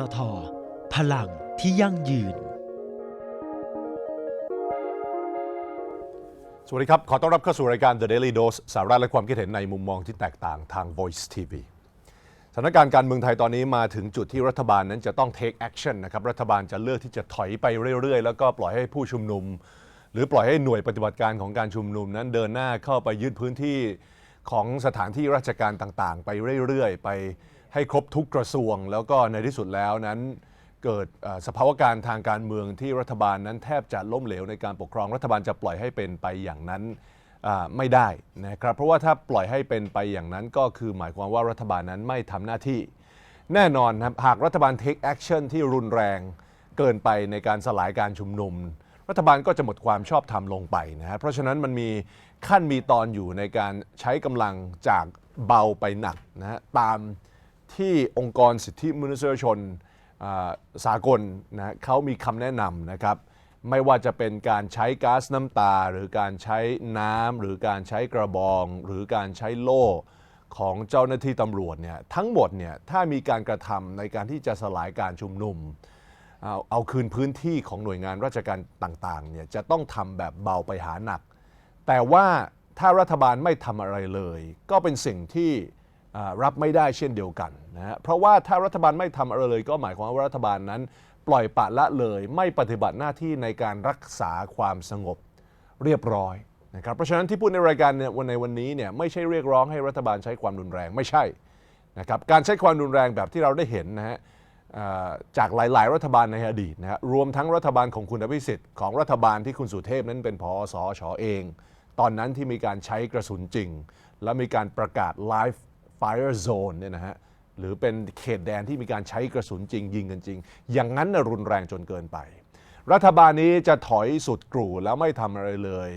ตท พลังที่ยั่งยืน สวัสดีครับ ขอต้อนรับเข้าสู่รายการ The Daily Dose สาระและความคิดเห็นในมุมมองที่แตกต่างทาง Voice TV สถานการณ์การเมืองไทยตอนนี้มาถึงจุดที่รัฐบาลนั้นจะต้อง take action นะครับ รัฐบาลจะเลือกที่จะถอยไปเรื่อย ๆ แล้วก็ปล่อยให้ผู้ชุมนุม หรือปล่อยให้หน่วยปฏิบัติการของการชุมนุมนั้นเดินหน้าเข้าไปยึดพื้นที่ของสถานที่ราชการต่างๆ ไปเรื่อย ๆ ไป ให้ครบทุกกระทรวง แล้วก็ในที่สุดแล้วนั้นเกิดสภาวะการทางการเมืองที่รัฐบาลนั้นแทบจะล้มเหลวในการปกครองรัฐบาลจะปล่อยให้เป็นไปอย่างนั้นไม่ได้นะครับเพราะว่าถ้าปล่อยให้เป็นไปอย่างนั้นก็คือหมายความว่ารัฐบาลนั้นไม่ทำหน้าที่ แน่นอนครับหากรัฐบาล take action ที่รุนแรงเกินไปในการสลายการชุมนุม รัฐบาลก็จะหมดความชอบธรรมลงไปนะฮะเพราะฉะนั้นมันมีขั้นมีตอนอยู่ในการใช้กำลังจากเบาไปหนักนะฮะตาม ที่องค์กรสิทธิมนุษยชนสากลนะเขามีคำแนะนำนะครับ ไม่ว่าจะเป็นการใช้ก๊าซน้ำตา หรือการใช้น้ำหรือการใช้กระบอง หรือการใช้โล่ของเจ้าหน้าที่ตำรวจเนี่ยทั้งหมดเนี่ยถ้ามีการกระทำในการที่จะสลายการชุมนุม เอาเอาคืนพื้นที่ของหน่วยงานราชการต่างๆเนี่ยจะต้องทำแบบเบาไปหาหนัก แต่ว่าถ้ารัฐบาลไม่ทำอะไรเลย ก็เป็นสิ่งที่ รับไม่ได้เช่นเดียวกันนะเพราะว่าถ้ารัฐบาลไม่ทำอะไรเลยก็หมายความว่ารัฐบาลนั้น ปล่อยปละละเลย ไม่ปฏิบัติหน้าที่ในการรักษาความสงบเรียบร้อยนะครับเพราะฉะนั้นที่พูดในรายการเนี่ยวันในวันนี้เนี่ยไม่ใช่เรียกร้องให้รัฐบาลใช้ความรุนแรงไม่ใช่นะครับการใช้ความรุนแรงแบบที่เราได้เห็นนะฮะจากหลาย ๆ รัฐบาลในอดีตนะฮะรวมทั้งรัฐบาลของคุณอภิสิทธิ์ของรัฐบาลที่คุณสุเทพนั้นเป็นพอสอชอเอง ตอนนั้นที่มีการใช้กระสุนจริง และมีการประกาศ live fire zone เนี่ยนะฮะหรือเป็นเขตแดนที่มีการใช้กระสุนจริง ยิงกันจริง อย่างนั้นรุนแรงจนเกินไป รัฐบาลนี้จะถอยสุดกรูแล้วไม่ทำอะไรเลย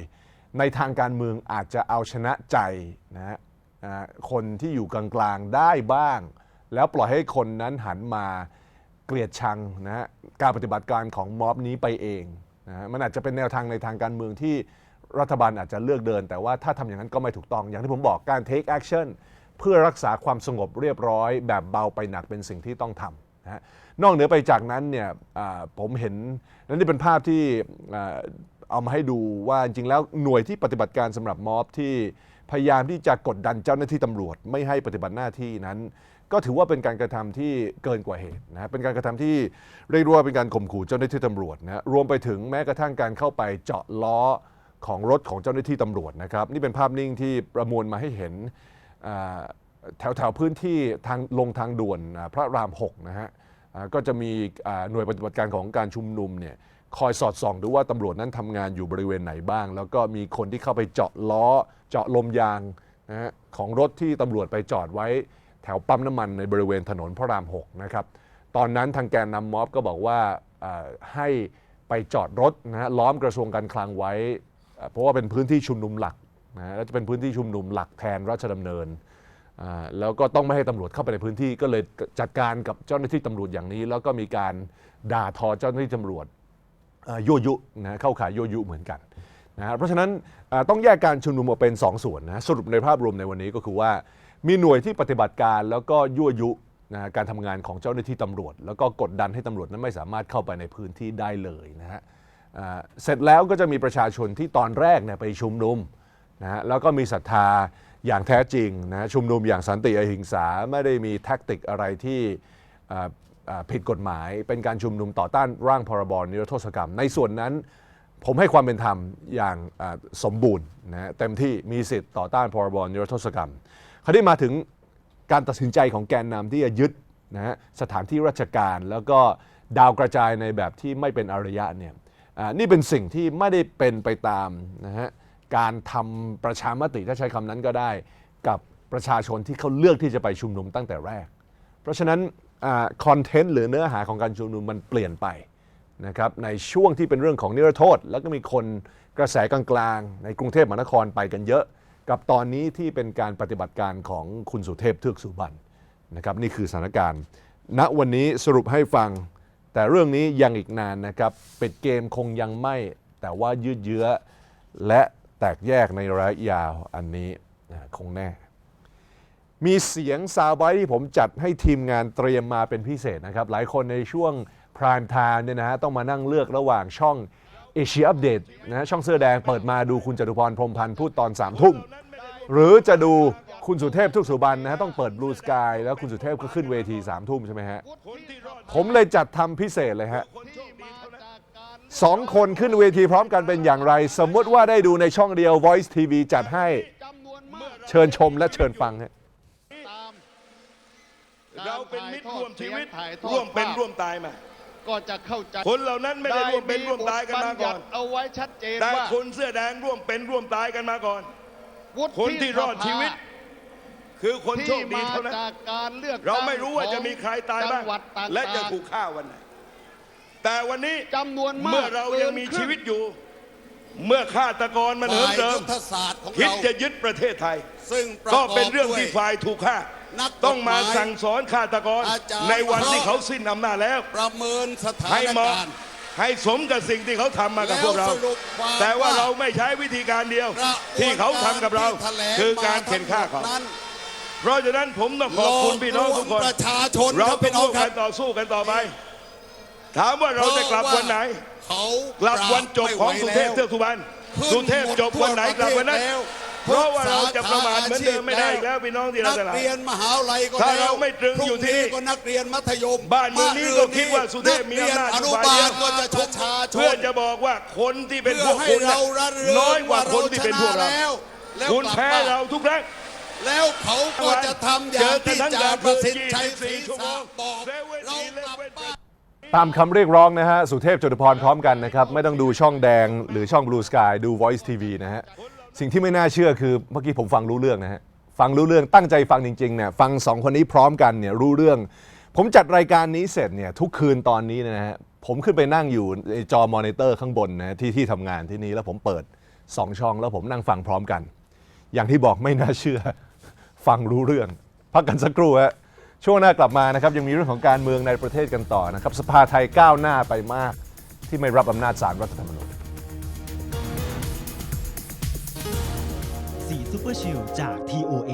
ในทางการเมืองอาจจะเอาชนะใจนะฮะคนที่อยู่กลางๆได้บ้าง แล้วปล่อยให้คนนั้นหันมาเกลียดชังนะฮะการปฏิบัติการของม็อบนี้ไปเองนะฮะมันอาจจะเป็นแนวทางในทางการเมืองที่รัฐบาลอาจจะเลือกเดิน แต่ว่าถ้าทำอย่างนั้นก็ไม่ถูกต้องอย่างที่ผมบอกการ take action เพื่อรักษาความสงบเรียบร้อย แบบเบาไปหนักเป็นสิ่งที่ต้องทำนะนอกเหนือไปจากนั้นเนี่ยผมเห็นและนี่เป็นภาพที่เอามาให้ดูว่าจริงแล้วหน่วยที่ปฏิบัติการสำหรับม็อบที่พยายามที่จะกดดันเจ้าหน้าที่ตำรวจ ไม่ให้ปฏิบัติหน้าที่นั้น ก็ถือว่าเป็นการกระทำที่เกินกว่าเหตุนะเป็นการกระทำที่เรียกว่าเป็นการข่มขู่เจ้าหน้าที่ตำรวจนะรวมไปถึงแม้กระทั่งการเข้าไปเจาะล้อของรถของเจ้าหน้าที่ตำรวจนะครับนี่เป็นภาพนิ่งที่ประมวลมาให้เห็น แถวแถวพื้นที่ทางลงทางด่วนพระราม6นะฮะก็จะมีหน่วยปฏิบัติการของการชุมนุมเนี่ยคอยสอดส่องดูว่าตำรวจนั้นทำงานอยู่บริเวณไหนบ้าง แล้วก็มีคนที่เข้าไปเจาะล้อ เจาะลมยางนะฮะของรถที่ตำรวจไปจอดไว้ แถวปั๊มน้ำมันในบริเวณถนนพระราม6นะครับตอนนั้นทางแกนนำม็อบก็บอกว่าให้ไปจอดรถนะฮะล้อมกระทรวงการคลังไว้ เพราะว่าเป็นพื้นที่ชุมนุมหลัก นะและจะเป็นพื้นที่ชุมนุมหลักแทนราชดำเนิน แล้วก็ต้องไม่ให้ตำรวจเข้าไปในพื้นที่ก็เลยจัดการกับเจ้าหน้าที่ตำรวจอย่างนี้ แล้วก็มีการด่าทอเจ้าหน้าที่ตำรวจยั่วยุนะเข้าข่ายยั่วยุเหมือนกันนะเพราะฉะนั้นต้องแยกการชุมนุมออกเป็น 2 ส่วนนะสรุปในภาพรวมในวันนี้ก็คือว่า มีหน่วยที่ปฏิบัติการแล้วก็ยั่วยุนะการทำงานของเจ้าหน้าที่ตำรวจ แล้วก็กดดันให้ตำรวจนั้นไม่สามารถเข้าไปในพื้นที่ได้เลยนะฮะเสร็จแล้วก็จะมีประชาชนที่ตอนแรกเนี่ยไปชุมนุม นะฮะแล้วก็มีศรัทธาอย่างแท้จริงนะชุมนุมอย่างสันติอหิงสาไม่ได้มีแท็กติกอะไรที่ผิดกฎหมายเป็นการชุมนุมต่อต้านร่างพรบนิรโทษกรรม ในส่วนนั้นผมให้ความเป็นธรรมอย่างสมบูรณ์นะเต็มที่มีสิทธิ์ต่อต้านพรบนิรโทษกรรมคราวนี้มาถึงการตัดสินใจของแกนนำที่จะยึดนะฮะสถานที่ราชการแล้วก็ดาวกระจายในแบบที่ไม่เป็นอารยะเนี่ยนี่เป็นสิ่งที่ไม่ได้เป็นไปตามนะฮะ การทำประชามติถ้าใช้คำนั้นก็ได้ กับประชาชนที่เขาเลือกที่จะไปชุมนุมตั้งแต่แรก เพราะฉะนั้นคอนเทนต์หรือเนื้อหาของการชุมนุมมันเปลี่ยนไปนะครับในช่วงที่เป็นเรื่องของนิรโทษ แล้วก็มีคนกระแสกลางๆ ในกรุงเทพมหานครไปกันเยอะ กับตอนนี้ที่เป็นการปฏิบัติการของคุณสุเทพเทือกสุบรรณนะครับนี่คือสถานการณ์ ณวันนี้สรุปให้ฟัง แต่เรื่องนี้ยังอีกนานนะครับปิดเกมคงยังไม่ แต่ว่ายืดเยื้อและ แตกแยกในระยะยาวอันนี้คงแน่ มีเสียงซาวไบที่ผมจัดให้ทีมงานเตรียมมาเป็นพิเศษนะครับ หลายคนในช่วง prime time เนี่ยนะฮะต้องมานั่งเลือกระหว่างช่องเอเชียอัปเดตนะฮะช่องเสื้อแดงเปิดมาดูคุณจตุพรพรมพันธ์พูดตอน3ามทุ่ม หรือจะดูคุณสุเทพทุกสุบันนะฮะต้องเปิด Blue Sky แล้วคุณสุเทพก็ขึ้นเวที3ามทุ่มใช่ไหมฮะผมเลยจัดทำพิเศษเลยฮะ สองคนขึ้นเวทีพร้อมกันเป็นอย่างไร สมมติว่าได้ดูในช่องเดียว Voice TV จัดให้เชิญชมและเชิญฟังฮะเราเป็นมิตรร่วมชีวิตถ่ายทอดร่วมเป็นภาพร่วมตายมาก็จะเข้าใจคนเหล่านั้นไม่ได้ร่วมเป็นร่วมตายกันมาก่อนได้บทบัญญัติเอาไว้ชัดเจนแต่ว่าคนเสื้อแดงร่วมเป็นร่วมตายกันมาก่อนวุฒิคนที่รอดชีวิต คือคนโชที่คดีมาเท่านั้นจากการเลือกเราไม่รู้ว่าจะมีใครตายบ้างจังหวัดต่างๆและจะถูกฆ่าวันไหน แต่วันนี้จำนวนมากเมื่อเรายังมีกินครึ่ชีวิตอยู่ เมื่อฆาตกรมันเหิมฝ่ายเดิมยุทธศาสตร์ของคิดเราจะยึดประเทศไทย ซึ่งประก็กอบเป็นเรื่องด้วยที่ฝ่ายถูกฆ่านักกฎหมายต้องมาสั่งสอนฆาตกรอาจารย์ในวันที่เขาสิ้นอำนาจแล้ว ประเมินสถาให้นเหมาะการณ์ให้สมกับสิ่งที่เขาทำมากับพวกเราแล้วสรุปความแต่ว่าว่าเราไม่ใช้วิธีการเดียวกระบวนที่เขาทำกับเราที่แถลงคือการมเข็นฆ่าเขาทั้งหมดนั้นเพราะฉะนั้นผมต้องขอบคุณพี่น้องทุกคนหลอกลวงประชาชนเราครับต้พี่องน้องร่วมครักับนต่อสู้กันต่อไป ถามว่าเราจะกลับวันไหน เขากลับวันจบของสุเทพเทือกสุบรรณสุเทพจบวันไหนกลับวันนั้นเพราะว่าเราจะประมาทเหมือนเดิมไม่ได้อีกแล้วพี่น้องที่เรานักจะรักเรียนมหาวิทยาลัยก็ถ้าแล้วเราไม่ตรึงอยู่ที่นี่พรุ่ก็นักเรียนมัธยม บ้านเมืองนี้ก็คิดว่าสุเทพมีอำนาจนักอเรียู่ยนอนุฝ่ายบาเดียลวก็จะประชาชเพื่อนจะบอกว่าคนที่เป็นพเพื่วอกให้คุณเราน่ะระเริงน้อยกว่าคนที่เป็นพวกเราแล้วแล้วคุณกลับแพ้บ้านเราทุกครั้งแล้วเขาก็จะทำอย่างที่จาประสิทธิ์ชัยศรีชั่วโมสางบอกเซเว่นเราอีเลกลับฟเว่นบ้าน ตามคำเรียกร้องนะฮะ สุเทพจตุพรพร้อมกันนะครับ ไม่ต้องดูช่องแดงหรือช่อง Blue Sky ดู Voice TV นะฮะ สิ่งที่ไม่น่าเชื่อคือเมื่อกี้ผมฟังรู้เรื่องนะฮะ ฟังรู้เรื่องตั้งใจฟังจริงๆเนี่ยฟังสองคนนี้พร้อมกันเนี่ยรู้เรื่อง ผมจัดรายการนี้เสร็จเนี่ยทุกคืนตอนนี้นะฮะผมขึ้นไปนั่งอยู่ในจอมอนิเตอร์ข้างบนนะฮะที่ที่ทำงานที่นี่แล้วผมเปิด2ช่องแล้วผมนั่งฟังพร้อมกัน อย่างที่บอกไม่น่าเชื่อ ฟังรู้เรื่อง พักกันสักครู่ฮะ ช่วงหน้ากลับมานะครับยังมีเรื่องของการเมืองในประเทศกันต่อนะครับ สภาไทยก้าวหน้าไปมาก ที่ไม่รับอำนาจศาลรัฐธรรมนูญสีซูเปอร์ชิลจาก TOA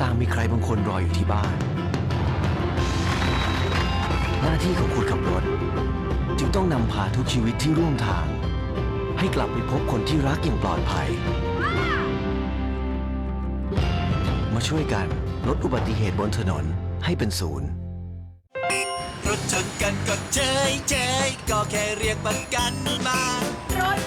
ต่างมีใครบางคนรออยู่ที่บ้าน หน้าที่ของคนขับรถ จึงต้องนำพาทุกชีวิตที่ร่วมทาง ให้กลับไปพบคนที่รักอย่างปลอดภัย มาช่วยกันลดอุบัติเหตุบนถนนให้เป็นศูนย์รถชนกันก็เฉยเฉยก็แค่เรียกประกันมารถ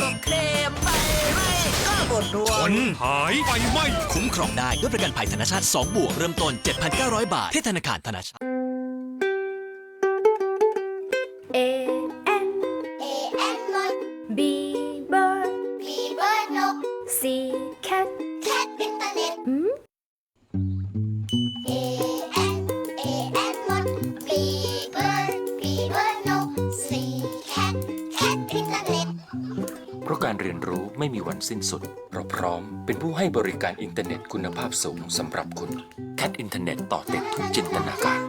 ก็เคลมไปไม่ก็หมดรวมหายไฟไหม้ คุ้มครองได้ด้วยประกันภัยธนาชาติ 2 บวก เริ่มต้น 7,900 บาท ที่ธนาคารธนาชาติ การเรียนรู้ไม่มีวันสิ้นสุดเราพร้อมเป็นผู้ให้บริการอินเทอร์เน็ตคุณภาพสูงสำหรับคุณ แคทอินเทอร์เน็ตต่อเติดทุกจินตนาการ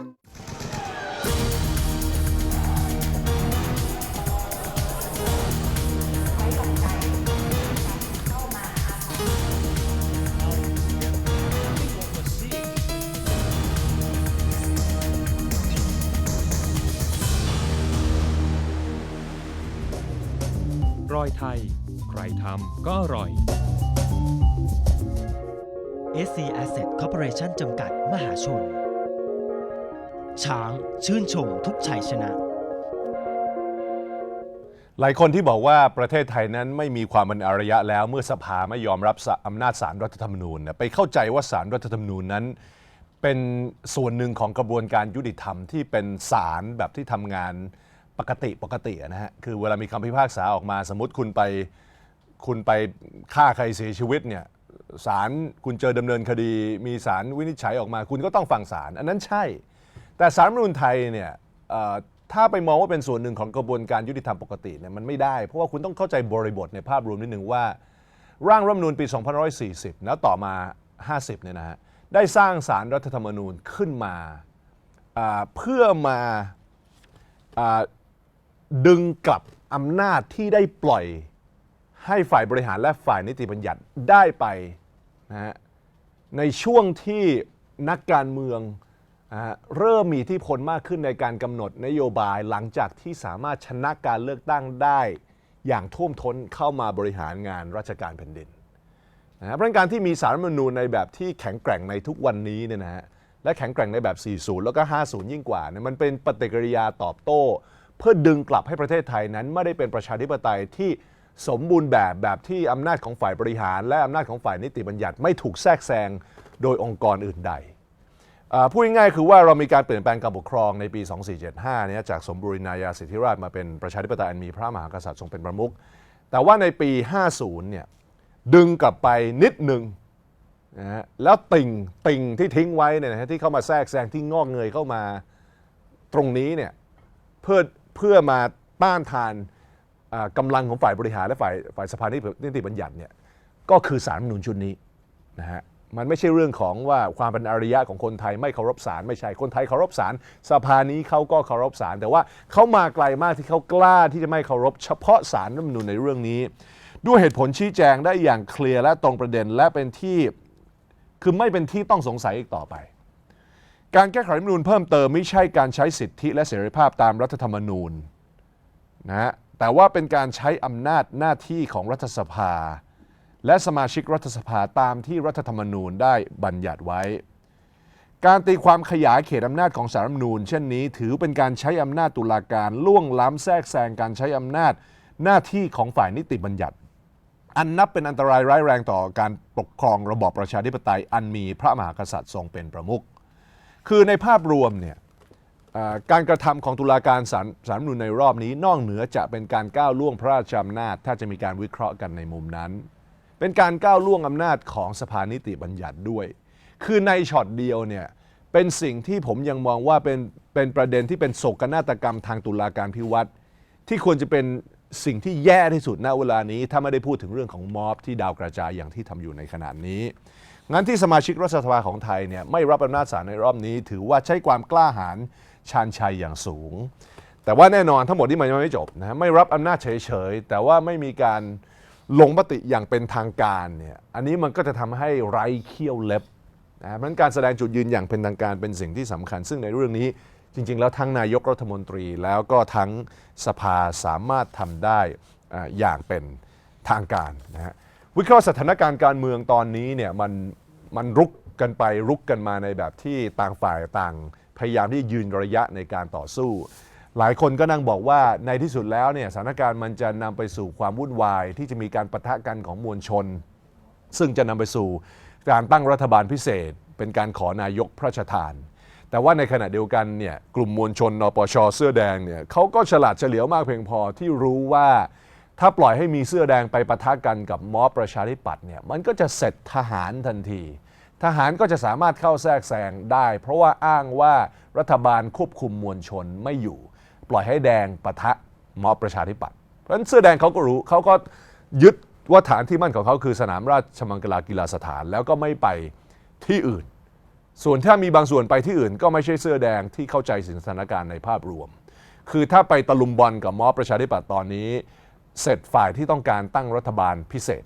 รอยไทย ทำก็อร่อย SC Asset Corporation จำกัดมหาชน ช้างชื่นชมทุกชัยชนะ หลายคนที่บอกว่าประเทศไทยนั้นไม่มีความเป็นอารยะแล้ว เมื่อสภาไม่ยอมรับสะอำนาจสารรัฐธรรมนูญเนี่ยไปเข้าใจว่าสารรัฐธรรมนูญนั้น เป็นส่วนหนึ่งของกระบวนการยุติธรรมที่เป็นศาลแบบที่ทำงานปกติปกติอะนะฮะคือเวลามีคำพิพากษาออกมาสมมติคุณไป คุณไปฆ่าใครเสียชีวิตเนี่ยศาลคุณเจอดำเนินคดี มีศาลวินิจฉัยออกมา คุณก็ต้องฟังศาลอันนั้นใช่ แต่สารรัฐธรรมนูญไทยเนี่ยเอ่อถ้าไปมองว่าเป็นส่วนหนึ่งของกระบวนการยุติธรรมปกติเนี่ยมันไม่ได้ เพราะว่าคุณต้องเข้าใจบริบทในภาพรวมนิดหนึ่งว่า ร่างรัฐธรรมนูญปี 2540 แล้วต่อมา 50 เนี่ยนะฮะได้สร้างสารรัฐธรรมนูญขึ้นมาอ่าเพื่อมาอ่าดึงกลับอำนาจที่ได้ปล่อย ให้ฝ่ายบริหารและฝ่ายนิติบัญญัติได้ไปนะฮะในช่วงที่นักการเมืองนะฮะเริ่มมีที่พลมากขึ้นในการกำหนดนโยบายหลังจากที่สามารถชนะการเลือกตั้งได้อย่างท่วมท้นเข้ามาบริหารงานราชการแผ่นดินนะฮะเพราะการที่มีสารรัฐธรรมนูญในแบบที่แข็งแกร่งในทุกวันนี้เนี่ยนะฮะและแข็งแกร่งในแบบ 40 แล้วก็ 50 ยิ่งกว่าเนี่ยมันเป็นปฏิกิริยาตอบโต้ เพื่อดึงกลับให้ประเทศไทยนั้นไม่ได้เป็นประชาธิปไตยที่ สมบูรณ์แบบแบบที่อำนาจของฝ่ายบริหาร และอำนาจของฝ่ายนิติบัญญัติไม่ถูกแทรกแซงโดยองค์กรอื่นใดพูดง่ายๆคือว่าเรามีการเปลี่ยนแปลงการปกครองในปี 2475เนี่ยจากสมบูรณาญาสิทธิราชมาเป็นประชาธิปไตยอันมีพระมหากษัตริย์ทรงเป็นประมุขแต่ว่าในปี 50 เนี่ยดึงกลับไปนิดหนึ่งนะฮะแล้วติ่งติ่งที่ทิ้งไว้เนี่ยนะฮะที่เข้ามาแทรกแซงที่งอกเงยเข้ามาตรงนี้เนี่ยเพื่อเพื่อมาต้านทาน กำลังของฝ่ายบริหารและฝ่ายฝ่ายสภานิติบัญญัติเนี่ยก็คือสารมนูญชุดนี้นะฮะมันไม่ใช่เรื่องของว่าความเป็นอารยะของคนไทยไม่เคารพศาลไม่ใช่คนไทยเคารพศาลสภานี้เขาก็เคารพศาลแต่ว่าเขามาไกลมากที่เขากล้าที่จะไม่เคารพ เฉพาะศาลรัฐมนูญในเรื่องนี้ ด้วยเหตุผลชี้แจงได้อย่างเคลียร์และตรงประเด็นและเป็นที่คือไม่เป็นที่ต้องสงสัยอีกต่อไป การแก้ไขรัฐธรรมนูญเพิ่มเติมไม่ใช่การใช้สิทธิและเสรีภาพตามรัฐธรรมนูญนะฮะ แต่ว่าเป็นการใช้อำนาจหน้าที่ของรัฐสภา และสมาชิกรัฐสภาตามที่รัฐธรรมนูญได้บัญญัติไว้ การตีความขยายเขตอำนาจของสารรัฐธรรมนูญ เช่นนี้ถือเป็นการใช้อำนาจตุลาการล่วงล้ำแทรกแซงการใช้อำนาจหน้าที่ของฝ่ายนิติบัญญัติ อันนับเป็นอันตรายร้ายแรงต่อการปกครองระบอบประชาธิปไตยอันมีพระมหากษัตริย์ทรงเป็นประมุขคือในภาพรวมเนี่ย การกระทำของตุลาการศาลสารมนูญในรอบนี้ นอกเหนือจะเป็นการก้าวล่วงพระราชอำนาจ ถ้าจะมีการวิเคราะห์กันในมุมนั้น เป็นการก้าวล่วงอำนาจของสภานิติบัญญัติด้วย คือในช็อตเดียวเนี่ยเป็นสิ่งที่ผมยังมองว่าเป็นเป็นประเด็นที่เป็นโศกนาฏกรรมทางตุลาการพิวัตรที่ควรจะเป็นสิ่งที่แย่ที่สุดณเวลานี้ ถ้าไม่ได้พูดถึงเรื่องของม็อบที่ดาวกระจายอย่างที่ทำอยู่ในขณะนี้งั้นที่สมาชิกรัฐสภาของไทยเนี่ยไม่รับอำนาจศาลในรอบนี้ ถือว่าใช้ความกล้าหาญ ชาญชัยอย่างสูง แต่ว่าแน่นอนทั้งหมดที่มันยังไม่จบนะไม่รับอำนาจเฉยๆ แต่ว่าไม่มีการลงมติอย่างเป็นทางการเนี่ยอันนี้มันก็จะทำให้ไร้เขี้ยวเล็บนะเพราะการแสดงจุดยืนอย่างเป็นทางการเป็นสิ่งที่สำคัญ ซึ่งในเรื่องนี้จริง ๆ แล้วทั้งนายกรัฐมนตรีแล้วก็ทั้งสภาสามารถทำได้อ่าอย่างเป็นทางการนะฮะวิเคราะห์สถานการณ์การเมืองตอนนี้เนี่ยมันมันรุกกันไปรุกกันมาในแบบที่ต่างฝ่ายต่าง พยายามที่ยืนระยะในการต่อสู้ หลายคนก็นั่งบอกว่าในที่สุดแล้วเนี่ยสถานการณ์มันจะนำไปสู่ความวุ่นวายที่จะมีการปะทะกันของมวลชน ซึ่งจะนำไปสู่การตั้งรัฐบาลพิเศษ เป็นการขอนายกพระราชทาน แต่ว่าในขณะเดียวกันเนี่ยกลุ่มมวลชนนปชเสื้อแดงเนี่ยเขาก็ฉลาดเฉลียวมากเพียงพอที่รู้ว่าถ้าปล่อยให้มีเสื้อแดงไปปะทะกันกับม็อบประชาธิปัตย์เนี่ยมันก็จะเสร็จทหารทันที ทหารก็จะสามารถเข้าแทรกแซงได้ เพราะว่าอ้างว่ารัฐบาลควบคุมมวลชนไม่อยู่ ปล่อยให้แดงปะทะม็อบประชาธิปัตย์เพราะฉะนั้นเสื้อแดงเขาก็รู้เขาก็ยึดว่าฐานที่มั่นของเขาคือสนามราชมังคลากีฬาสถานแล้วก็ไม่ไปที่อื่น ส่วนถ้ามีบางส่วนไปที่อื่น ก็ไม่ใช่เสื้อแดงที่เข้าใจสถานการณ์ในภาพรวม คือถ้าไปตะลุมบอลกับม็อบประชาธิปัตย์ตอนนี้ เสร็จฝ่ายที่ต้องการตั้งรัฐบาลพิเศษ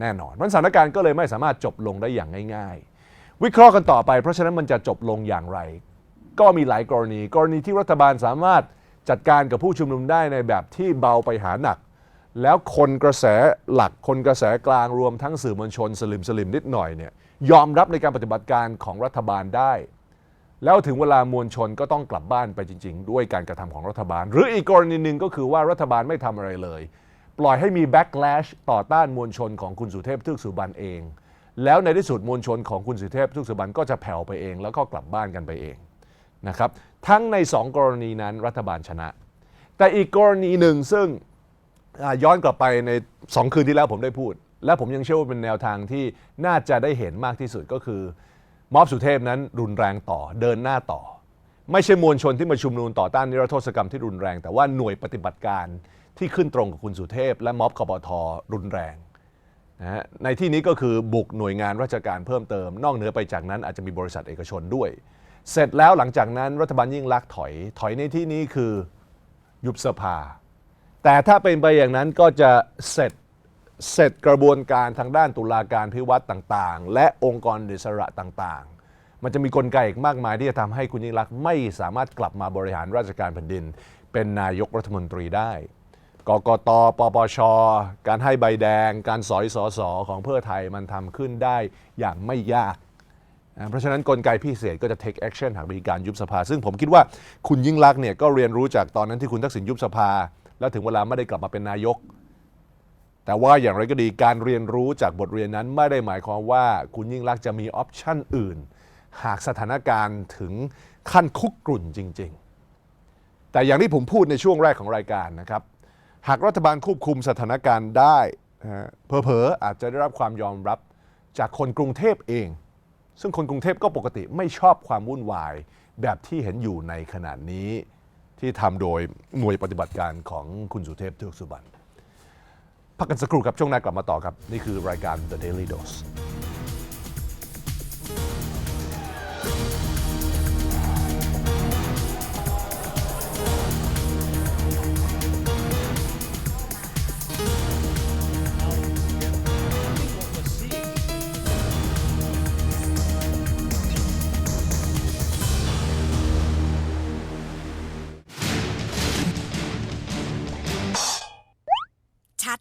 แน่นอนเพราะฉะนั้นสถานการณ์ก็เลยไม่สามารถจบลงได้อย่างง่าย ๆ วิเคราะห์กันต่อไป เพราะฉะนั้นมันจะจบลงอย่างไร ก็มีหลายกรณี กรณีที่รัฐบาลสามารถจัดการกับผู้ชุมนุมได้ในแบบที่เบาไปหาหนัก แล้วคนกระแสหลักคนกระแสกลางรวมทั้งสื่อมวลชนสลิมสลิมนิดหน่อยเนี่ยยอมรับในการปฏิบัติการของรัฐบาลได้ แล้วถึงเวลามวลชนก็ต้องกลับบ้านไปจริง ๆ ด้วยการกระทำของรัฐบาล หรืออีกกรณีหนึ่งก็คือว่ารัฐบาลไม่ทำอะไรเลย ปล่อยให้มี backlash ต่อต้านมวลชนของคุณสุเทพทึกสุบรรณเอง แล้วในที่สุดมวลชนของคุณสุเทพทึกสุบรรณก็จะแผ่วไปเอง แล้วก็กลับบ้านกันไปเองนะครับทั้งในสองกรณีนั้นรัฐบาลชนะ แต่อีกกรณีหนึ่งซึ่งย้อนกลับไปใน 2 คืนที่แล้วผมได้พูด และผมยังเชื่อว่าเป็นแนวทางที่น่าจะได้เห็นมากที่สุดก็คือม็อบสุเทพนั้นรุนแรงต่อเดินหน้าต่อ ไม่ใช่มวลชนที่มาชุมนุมต่อต้านนิรโทษกรรมที่รุนแรง แต่ว่าหน่วยปฏิบัติการ ที่ขึ้นตรงกับคุณสุเทพ และม็อบกบทรุนแรงนะฮะในที่นี้ก็คือบุกหน่วยงานราชการเพิ่มเติม นอกเหนือไปจากนั้นอาจจะมีบริษัทเอกชนด้วย เสร็จแล้วหลังจากนั้นรัฐบาลยิ่งลักษณ์ถอยถอยในที่นี้คือยุบสภา แต่ถ้าเป็นไปอย่างนั้นก็จะเสร็จเสร็จกระบวนการทางด้านตุลาการพิวัตรต่างๆ และองค์กรอิสระต่างๆ มันจะมีกลไกอีกมากมายที่จะทำให้คุณยิ่งรักษณ์ไม่สามารถกลับมาบริหารราชการแผ่นดิน เป็นนายกรัฐมนตรีได้ กกตปปช การให้ใบแดง การสอยสอสอของเพื่อไทยมันทำขึ้นได้อย่างไม่ยากนะเพราะฉะนั้นกลไกพิเศษก็จะ take action หากมีการยุบสภา ซึ่งผมคิดว่าคุณยิ่งรักษณ์เนี่ยก็เรียนรู้จากตอนนั้นที่คุณทักษิณยุบสภา แล้วถึงเวลาไม่ได้กลับมาเป็นนายก แต่ว่าอย่างไรก็ดีการเรียนรู้จากบทเรียนนั้นไม่ได้หมายความว่าคุณยิ่งรักษณ์จะมีออปชันอื่น หากสถานการณ์ถึงขั้นคุกกรุ่นจริง ๆ แต่อย่างที่ผมพูดในช่วงแรกของรายการนะครับ หากรัฐบาลควบคุมสถานการณ์ได้นะฮะเผลอๆอาจจะได้รับความยอมรับจากคนกรุงเทพเอง ซึ่งคนกรุงเทพก็ปกติไม่ชอบความวุ่นวาย แบบที่เห็นอยู่ในขณะนี้ที่ทำโดยหน่วยปฏิบัติการของคุณสุเทพเทือกสุบรรณพักกันสักครู่ครับช่วงหน้ากลับมาต่อครับ นี่คือรายการ The Daily Dose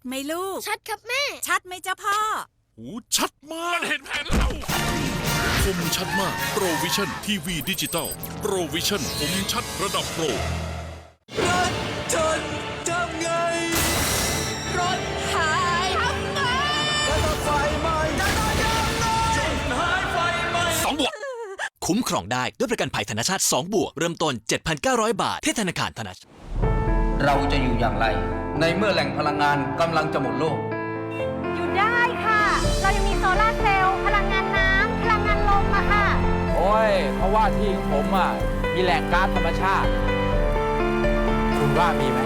ไหมลูก ชัดครับแม่ ชัดไหมจ้าพ่อ หูชัดมากเห็นแผนแล้วคมชัดมาก โปรวิชั่นทีวีดิจิตอลโปรวิชั่นคมชัดระดับโปร รถชนทำไง รถหายทำไงรถไฟไหม้รถจนหายไฟไหม้สองบวก คุ้มครองได้ด้วยประกันภัยธนชาติ 2 บวก เริ่มต้น 7,900 บาทที่ธนาคารธนชาติ เราจะอยู่อย่างไร ในเมื่อแหล่งพลังงานกำลังจะหมดโลก อยู่ได้ค่ะ เรายังมีโซลาร์เซลล์พลังงานน้ำพลังงานลมอะค่ะ โอ้ย เพราะว่าที่ของผมอะ มีแหล่งก๊าซธรรมชาติ คุณว่ามีไหม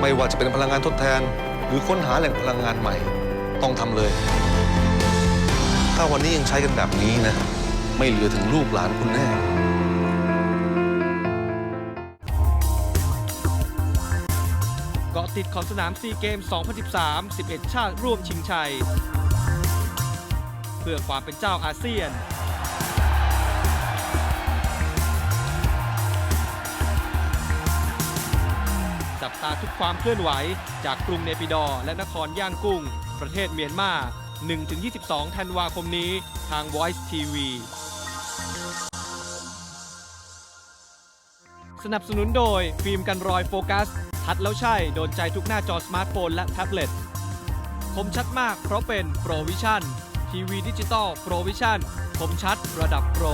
ไม่ว่าจะเป็นพลังงานทดแทน หรือค้นหาแหล่งพลังงานใหม่ ต้องทำเลย ถ้าวันนี้ยังใช้กันแบบนี้นะ ไม่เหลือถึงลูกหลานคุณแน่ ติดขอบสนามซีเกม 2013 11 ชาติร่วมชิงชัย เพื่อความเป็นเจ้าอาเซียน จับตาทุกความเคลื่อนไหวจากกรุงเนปิดอร์และนครย่างกุ้ง ประเทศเมียนมา 1-22 ธันวาคมนี้ทาง Voice TV สนับสนุนโดยฟิล์มกันรอยโฟกัส ทัดแล้วใช่ โดนใจทุกหน้าจอสมาร์ทโฟนและแท็บเล็ต คมชัดมากเพราะเป็นโปรวิชั่นทีวีดิจิตอลโปรวิชั่นคมชัดระดับโปร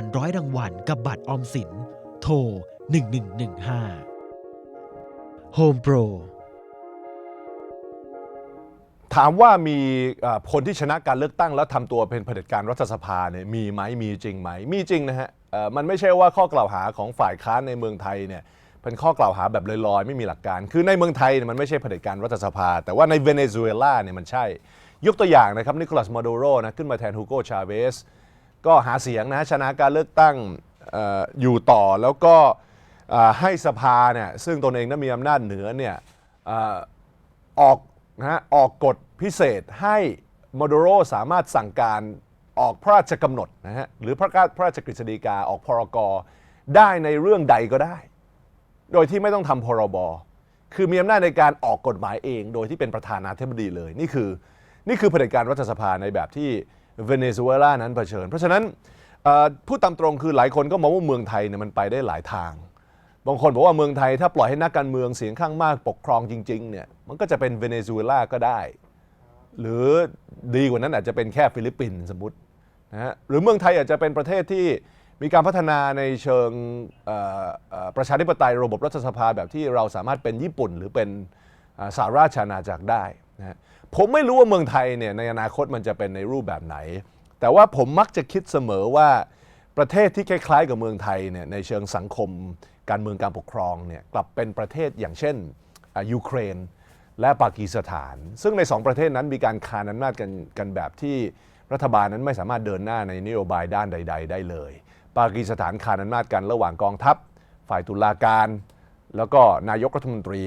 วันร้อยรางวัลกับบัตรออมสิน โทร 1115 Home Pro ถามว่ามีคนที่ชนะการเลือกตั้งแล้วทำตัวเป็นเผด็จการรัฐสภาเนี่ยมีไหมมีจริงไหม มีจริงนะฮะมันไม่ใช่ว่าข้อกล่าวหาของฝ่ายค้านในเมืองไทยเนี่ยเป็นข้อกล่าวหาแบบลอยๆ ไม่มีหลักการ คือในเมืองไทยเนี่ยมันไม่ใช่เผด็จการรัฐสภา แต่ว่าในเวเนซุเอลาเนี่ยมันใช่ ยกตัวอย่างนะครับนิโคลัสมาโดโรนะขึ้นมาแทนฮูโกชาเวส ก็หาเสียงนะชนะการเลือกตั้งออยู่ต่อแล้วก็ให้สภาเนี่ยซึ่งตนเองนั้นมีอำนาจเหนือเนี่ยออกนะฮะออกกฎพิเศษให้โมโดโรสามารถสั่งการออกพระราชกำหนดนะฮะหรือพระราชพระราชกฤษฎีกาออกพรกรได้ในเรื่องใดก็ได้ โดยที่ไม่ต้องทำพรบคือมีอำนาจในการออกกฎหมายเอง โดยที่เป็นประธานาธิบดีเลย นี่คือนี่คือเผด็จการรัฐสภาในแบบที่ เวเนซุเอลานั้นเผชิญ เพราะฉะนั้นพูดตามตรงคือหลายคนก็มองว่าเมืองไทยเนี่ยมันไปได้หลายทาง บางคนบอกว่าเมืองไทยถ้าปล่อยให้นักการเมืองเสียงข้างมากปกครองจริงๆเนี่ยมันก็จะเป็นเวเนซุเอลาก็ได้ หรือดีกว่านั้นอาจจะเป็นแค่ฟิลิปปินส์สมมตินะฮะหรือเมืองไทยอาจจะเป็นประเทศที่มีการพัฒนาในเชิงประชาธิปไตยระบบรัฐสภาแบบที่เราสามารถเป็นญี่ปุ่น หรือเป็นอ่าสหราชอาณาจักรได้ นะผมไม่รู้ว่าเมืองไทยเนี่ยในอนาคตมันจะเป็นในรูปแบบไหน แต่ว่าผมมักจะคิดเสมอว่าประเทศที่คล้ายๆ กับเมืองไทยเนี่ยในเชิงสังคม การเมืองการปกครองเนี่ยกลับเป็นประเทศอย่างเช่นยูเครนและปากีสถาน ซึ่งในสองประเทศนั้นมีการคานอำนาจกันกันแบบที่รัฐบาลนั้นไม่สามารถเดินหน้าในนโยบายด้านใด ๆ ได้เลย ปากีสถานคานอำนาจกันระหว่างกองทัพ ฝ่ายตุลาการ แล้วก็นายกรัฐมนตรี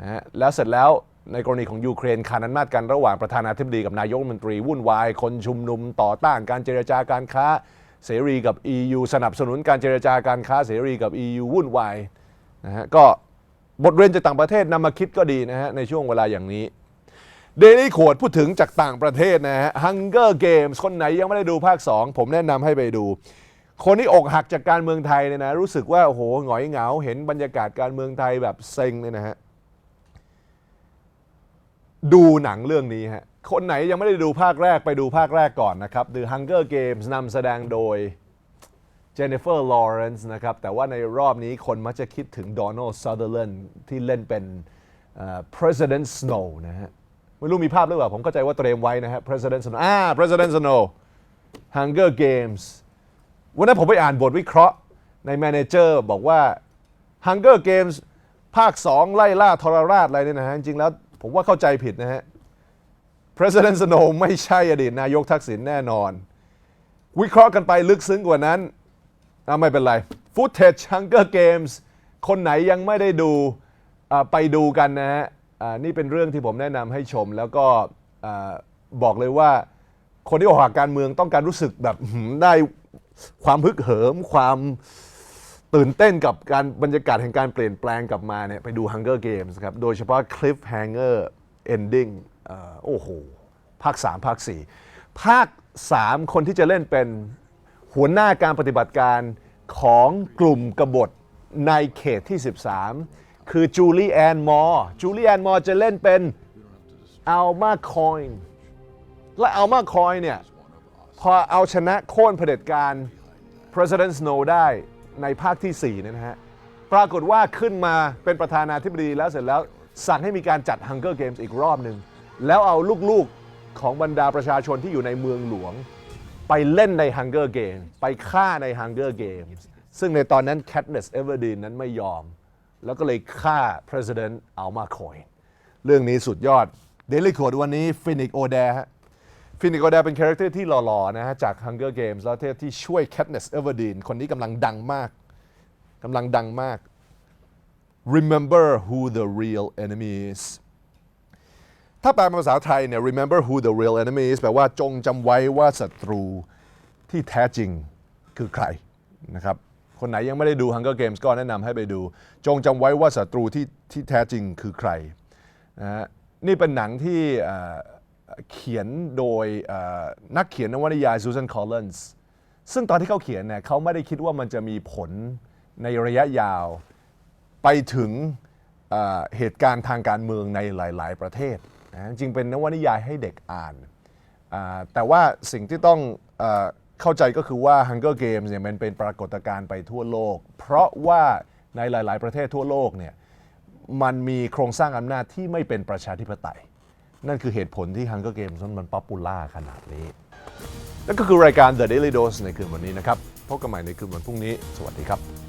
นะฮะแล้วเสร็จแล้ว ในกรณีของยูเครนคานอำนาจกันระหว่างประธานาธิบดีกับนายกรัฐมนตรีวุ่นวาย คนชุมนุมต่อต้านการเจรจาการค้าเสรีกับ EU สนับสนุนการเจรจาการค้าเสรีกับ EU วุ่นวายนะฮะก็บทเรียนจากต่างประเทศนำมาคิดก็ดีนะฮะในช่วงเวลาอย่างนี้เดลี่ขวดพูดถึงจากต่างประเทศนะฮะ Hunger Games คนไหนยังไม่ได้ดูภาค 2 ผมแนะนำให้ไปดู คนที่อกหักจากการเมืองไทยเนี่ยนะรู้สึกว่าโอ้โหหงอยเหงาเห็นบรรยากาศการเมืองไทยแบบเซ็งเนี่ยนะฮะ ดูหนังเรื่องนี้ฮะ คนไหนยังไม่ได้ดูภาคแรกไปดูภาคแรกก่อนนะครับ The Hunger Games นำแสดงโดยเจนนิเฟอร์ลอเรนซ์นะครับ แต่ว่าในรอบนี้คนมักจะคิดถึงโดนัลด์ซัตเทอร์แลนด์ที่เล่นเป็น President Snow นะฮะ ไม่รู้มีภาพหรือเปล่า ผมเข้าใจว่าเตรียมไว้นะฮะ President Snow อ่า President Snow Hunger Games วันนั้นผมไปอ่านบทวิเคราะห์ใน Manager บอกว่า Hunger Games ภาค 2 ไล่ล่าทรราชอะไรเนี่ยนะฮะ จริงๆแล้ว ผมว่าเข้าใจผิดนะฮะ President Snow ไม่ใช่อดีตนายกทักษิณแน่นอน วิเคราะห์กันไปลึกซึ้งกว่านั้นอะไม่เป็นไร Footage Hunger Games คนไหนยังไม่ได้ดูไปดูกันนะฮะนี่เป็นเรื่องที่ผมแนะนำให้ชม แล้วก็บอกเลยว่า คนที่ออกหาการเมืองต้องการรู้สึกแบบได้ความฮึกเหิมความ ตื่นเต้นกับการบรรยากาศแห่งการเปลี่ยนแปลงกลับมาเนี่ยไปดู Hunger Games ครับ โดยเฉพาะ Cliffhanger Ending เอ่อโอ้โห ภาค 3 ภาค 4 ภาค 3 คนที่จะเล่นเป็นหัวหน้าการปฏิบัติการของกลุ่มกบฏในเขตที่ 13 คือจูลี่แอนมอร์จูลี่แอนมอร์จะเล่นเป็นอัลมาคอยน์และอัลมาคอยน์เนี่ย พอเอาชนะโค่นเผด็จการ President Snow ได้ ในภาคที่4เนี่ยนะฮะปรากฏว่าขึ้นมาเป็นประธานาธิบดีแล้วเสร็จแล้วสั่งให้มีการจัด Hunger Games อีกรอบหนึ่งแล้วเอาลูกๆของบรรดาประชาชนที่อยู่ในเมืองหลวง ไปเล่นใน Hunger Games ไปฆ่าใน Hunger Games ซึ่งในตอนนั้น Katniss Everdeen นั้นไม่ยอม แล้วก็เลยฆ่า President Alma Coin เรื่องนี้สุดยอด Daily Code วันนี้ฟินิกโอเดฮะ ฟินิกโอเดเป็นคาแรคเตอร์ที่หล่อๆนะฮะจาก Hunger Games แล้วที่ช่วย Katniss Everdeen คนนี้กำลังดังมากกำลังดังมาก Remember who the real enemy is ถ้าแปลเป็นภาษาไทยเนี่ย remember who the real enemy is แปลว่าจงจำไว้ว่าศัตรูที่แท้จริงคือใครนะครับคนไหนยังไม่ได้ดู Hunger Games ก็แนะนำให้ไปดู จงจำไว้ว่าศัตรูที่ที่แท้จริงคือใครนะฮะนี่เป็นหนังที่ เขียนโดยนักเขียนนวนิยายซูซ a นคอลเลนส์ซึ่งตอนที่เขาเขียนเนี่ยเขาไม่ได้คิดว่ามันจะมีผลในระยะยาวไปถึงเหตุการณ์ทางการเมืองในหลาย ๆ ประเทศนะจริงเป็นนวนิยายให้เด็กอ่าน แต่ว่าสิ่งที่ต้องเออเข้าใจก็คือว่า Hunger Games เนี่ยมันเป็นปรากฏการณ์ไปทั่วโลก เพราะว่าในหลาย ๆ ประเทศทั่วโลกเนี่ยมันมีโครงสร้างอำนาจที่ไม่เป็นประชาธิปไตย นั่นคือเหตุผลที่ Hunger Games มันป๊อปปูล่าขนาดนี้นั่นก็คือรายการ The Daily Dose ในคืนวันนี้นะครับ พบกันใหม่ในคืนวันพรุ่งนี้ สวัสดีครับ